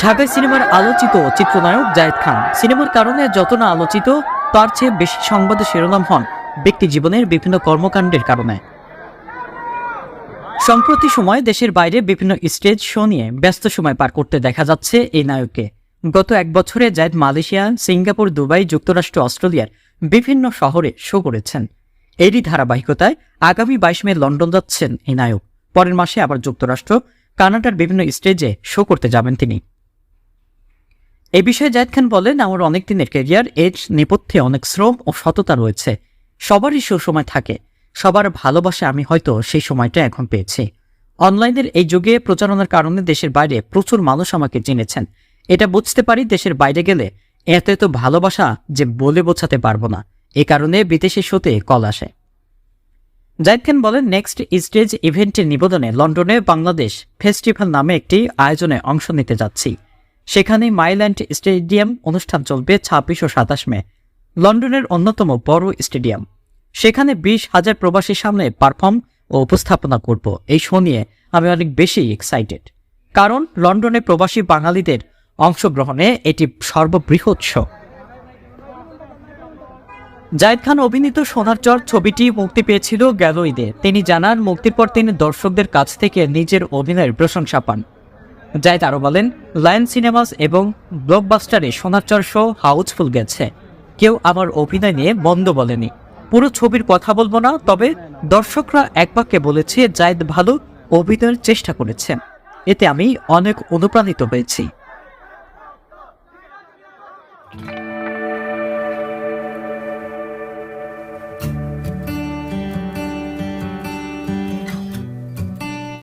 ঢাকায় সিনেমার আলোচিত চিত্রনায়ক জায়েদ খান। সিনেমার কারণে যত না আলোচিত, তার চেয়ে বেশি সংবাদে শিরোনাম হন ব্যক্তি জীবনের বিভিন্ন কর্মকাণ্ডের কারণে। সম্প্রতি সময় দেশের বাইরে বিভিন্ন স্টেজ শো নিয়ে ব্যস্ত সময় পার করতে দেখা যাচ্ছে এই নায়ককে। গত এক বছরে জায়েদ মালয়েশিয়া, সিঙ্গাপুর, দুবাই, যুক্তরাষ্ট্র, অস্ট্রেলিয়ার বিভিন্ন শহরে শো করেছেন। এরই ধারাবাহিকতায় আগামী বাইশ মে লন্ডন যাচ্ছেন এই নায়ক। পরের মাসে আবার যুক্তরাষ্ট্র কানাডার বিভিন্ন স্টেজে শো করতে যাবেন তিনি। এ বিষয়ে জায়েদ খান বলেন, আমার অনেক দিনের ক্যারিয়ার এর নেপথ্যে অনেক শ্রম ও সততা রয়েছে। সবারই সুসময় থাকে। সবার ভালোবাসা আমি হয়তো সেই সময়টা এখন পেয়েছি। অনলাইনের এই যুগে প্রচারণার কারণে দেশের বাইরে প্রচুর মানুষ আমাকে চিনেছেন। এটা বুঝতে পারি দেশের বাইরে গেলে এত এত ভালোবাসা যে বলে বোঝাতে পারব না। এ কারণে বিদেশি শোতে কল আসে। জায়েদ খান বলেন, নেক্সট স্টেজ ইভেন্টের নিবেদনে লন্ডনে বাংলাদেশ ফেস্টিভ্যাল নামে একটি আয়োজনে অংশ নিতে যাচ্ছি। সেখানে মাইল্যান্ড স্টেডিয়াম অনুষ্ঠান চলবে ছাব্বিশ ও সাতাশ মে, লন্ডনের অন্যতম বড় স্টেডিয়াম। সেখানে বিশ হাজার প্রবাসীর সামনে পারফর্ম ও উপস্থাপনা করব। এই শো নিয়ে আমি অনেক বেশি এক্সাইটেড কারণ, লন্ডনে প্রবাসী বাঙালিদের অংশগ্রহণে এটি সর্ববৃহৎ শো। জায়দ খান অভিনীত সোনার চর ছবিটি মুক্তি পেয়েছিল গেল ঈদে তিনি জানান, মুক্তির পর তিনি দর্শকদের কাছ থেকে নিজের অভিনয়ের প্রশংসা পান। জায়দ আরও বলেন, লায়ন সিনেমাস এবং ব্লকবাস্টারে সোনার চর শো হাউসফুল গেছে। কেউ আমার অভিনয় নিয়ে বন্ধ বলেনি। পুরো ছবির কথা বলব না, তবে দর্শকরা এক বাক্যে বলেছে, জায়দ ভালো অভিনয়ের চেষ্টা করেছেন এতে আমি অনেক অনুপ্রাণিত হয়েছি।